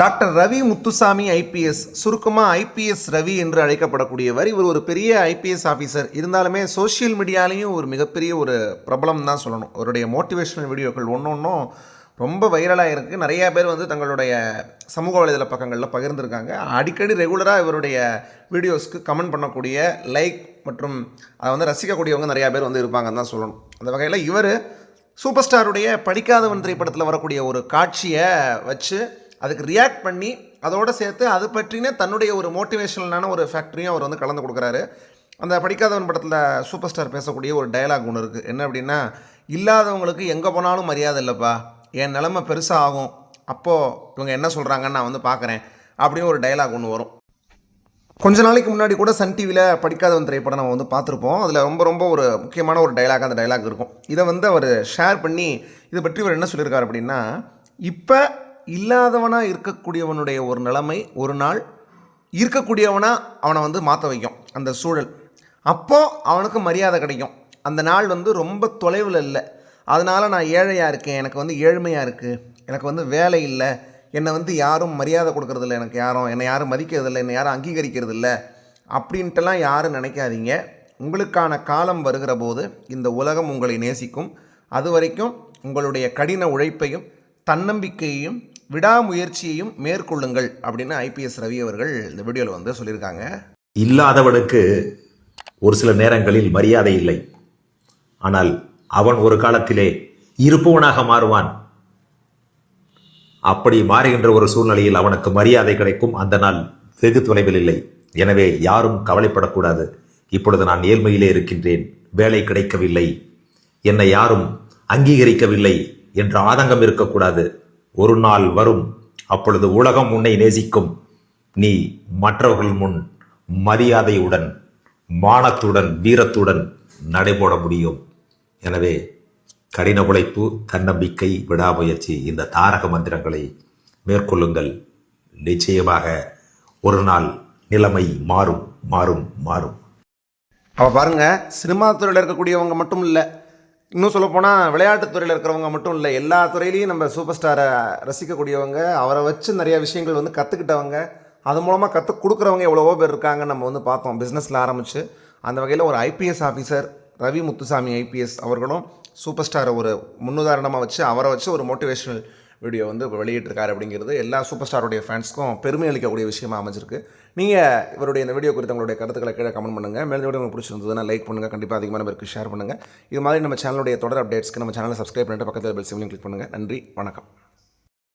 Doctor Ravi Muthusamy IPS சுருக்கமாக IPS Ravi என்று அழைக்கப்படக்கூடியவர். இவர் ஒரு பெரிய ஐபிஎஸ் ஆஃபீஸர் இருந்தாலுமே சோஷியல் மீடியாலேயும் ஒரு மிகப்பெரிய ஒரு பிரபலம் தான் சொல்லணும். அவருடைய மோட்டிவேஷனல் வீடியோக்கள் ஒன்று ஒன்றும் ரொம்ப வைரலாக இருக்குது நிறைய பேர் வந்து தங்களுடைய சமூக வலைதள பக்கங்களில் பகிர்ந்துருக்காங்க. அடிக்கடி ரெகுலராக இவருடைய வீடியோஸ்க்கு கமெண்ட் பண்ணக்கூடிய லைக் மற்றும் அதை வந்து ரசிக்கக்கூடியவங்க நிறையா பேர் வந்து இருப்பாங்கன்னு தான் சொல்லணும். அந்த வகையில் இவர் சூப்பர் ஸ்டாருடைய படிக்காதவன் திரைப்படத்தில் வரக்கூடிய ஒரு காட்சியை வச்சு அதுக்கு ரியாக்ட் பண்ணி அதோடு சேர்த்து அது பற்றின தன்னுடைய ஒரு மோட்டிவேஷனலான ஒரு ஃபேக்டரியும் அவர் வந்து கலந்து கொடுக்குறாரு. அந்த படிக்காதவன் படத்தில் சூப்பர் ஸ்டார் பேசக்கூடிய ஒரு டயலாக் ஒன்று இருக்குது என்ன அப்படின்னா இல்லாதவங்களுக்கு எங்கே போனாலும் மரியாதை இல்லைப்பா. என் நிலமை பெருசாக ஆகும். அப்போது இவங்க என்ன சொல்கிறாங்கன்னு நான் வந்து பார்க்குறேன் அப்படின்னு ஒரு டயலாக் ஒன்று வரும். கொஞ்ச நாளைக்கு முன்னாடி கூட சன் டிவியில் படிக்காதவன் திரைப்படம் நம்ம வந்து பார்த்துருப்போம். அதில் ரொம்ப ரொம்ப ஒரு முக்கியமான ஒரு டைலாக் அந்த டைலாக் இருக்கும். இதை வந்து அவர் ஷேர் பண்ணி இதை பற்றி அவர் என்ன சொல்லியிருக்காரு அப்படின்னா இப்போ இல்லாதவனாக இருக்கக்கூடியவனுடைய ஒரு நிலைமை ஒரு நாள் இருக்கக்கூடியவனாக அவனை வந்து மாற்ற வைக்கும் அந்த சூழல். அப்போது அவனுக்கு மரியாதை கிடைக்கும். அந்த நாள் வந்து ரொம்ப தொலைவில் இல்லை. அதனால் நான் ஏழையாக இருக்கேன் எனக்கு வந்து ஏழ்மையாக இருக்குது எனக்கு வந்து வேலை இல்லை என்னை வந்து யாரும் மரியாதை கொடுக்கறதில்ல எனக்கு யாரும் என்னை யாரும் மதிக்கிறதில்ல என்னை யாரும் அங்கீகரிக்கிறதில்ல அப்படின்ட்டுலாம் யாரும் நினைக்காதீங்க. உங்களுக்கான காலம் வருகிற போது இந்த உலகம் உங்களை நேசிக்கும். அது வரைக்கும் உங்களுடைய கடின உழைப்பையும் தன்னம்பிக்கையையும் விடாமுயற்சியையும் மேற்கொள்ளுங்கள் அப்படின்னு ஐபிஎஸ் ரவி அவர்கள் இந்த வீடியோவில் வந்து சொல்லியிருக்காங்க. இல்லாதவனுக்கு ஒரு சில நேரங்களில் மரியாதை இல்லை. ஆனால் அவன் ஒரு காலத்திலே இருப்பவனாக மாறுவான். அப்படி மாறுகின்ற ஒரு சூழ்நிலையில் அவனுக்கு மரியாதை கிடைக்கும். அந்த நாள் வெகு தொலைவில் இல்லை. எனவே யாரும் கவலைப்படக்கூடாது. இப்பொழுது நான் ஏழ்மையிலே இருக்கின்றேன். வேலை கிடைக்கவில்லை. என்னை யாரும் அங்கீகரிக்கவில்லை என்ற ஆதங்கம் இருக்கக்கூடாது. ஒரு நாள் வரும் அப்பொழுது உலகம் உன்னை நேசிக்கும். நீ மற்றவர்கள் முன் மரியாதையுடன் மானத்துடன் வீரத்துடன் நடைபோட முடியும். எனவே கடின உழைப்பு தன்னம்பிக்கை விடாமுயற்சி இந்த தாரக மந்திரங்களை மேற்கொள்ளுங்கள். நிச்சயமாக ஒரு நாள் நிலைமை மாறும் மாறும் மாறும். அவள் பாருங்கள் சினிமா துறையில் இருக்கக்கூடியவங்க மட்டும் இல்லை இன்னும் சொல்லப்போனால் விளையாட்டுத் துறையில் இருக்கிறவங்க மட்டும் இல்லை எல்லா துறையிலையும் நம்ம சூப்பர் ஸ்டாரை ரசிக்கக்கூடியவங்க அவரை வச்சு நிறைய விஷயங்கள் வந்து கற்றுக்கிட்டவங்க அது மூலமாக கற்றுக் கொடுக்குறவங்க எவ்வளவோ பேர் இருக்காங்கன்னு நம்ம வந்து பார்த்தோம். பிஸ்னஸில் ஆரம்பித்து அந்த வகையில் ஒரு IPS officer Ravi Muthusamy IPS அவர்களும் சூப்பர் ஸ்டாரை ஒரு முன்னுதாரணமாக வச்சு அவரை வச்சு ஒரு மோட்டிவேஷனல் வீடியோ வந்து இப்போ வெளியிட்டிருக்காரு அப்படிங்கிறது எல்லா சூப்பர் ஸ்டாருடைய ஃபேன்ஸ்க்கும் பெருமை அளிக்கக்கூடிய விஷயமா அமைஞ்சிருக்கு. நீங்கள் இவருடைய இந்த வீடியோ குறித்து உங்களுடைய கருத்துக்களை கீழே கமெண்ட் பண்ணுங்கள் மேலும் உங்களுக்கு பிடிச்சிருந்ததுன்னா லைக் பண்ணுங்கள் கண்டிப்பாக அதிகமான பேருக்கு ஷேர் பண்ணுங்கள் இது மாதிரி நம்ம சேனலுடைய தொடர் அப்டேட்ஸ்க்கு நம்ம சேனலை சப்ஸ்கிரைப் பண்ணிட்டு பக்கத்தில் பெல் சிம்லையும் கிளிக் பண்ணுங்கள் நன்றி. வணக்கம்.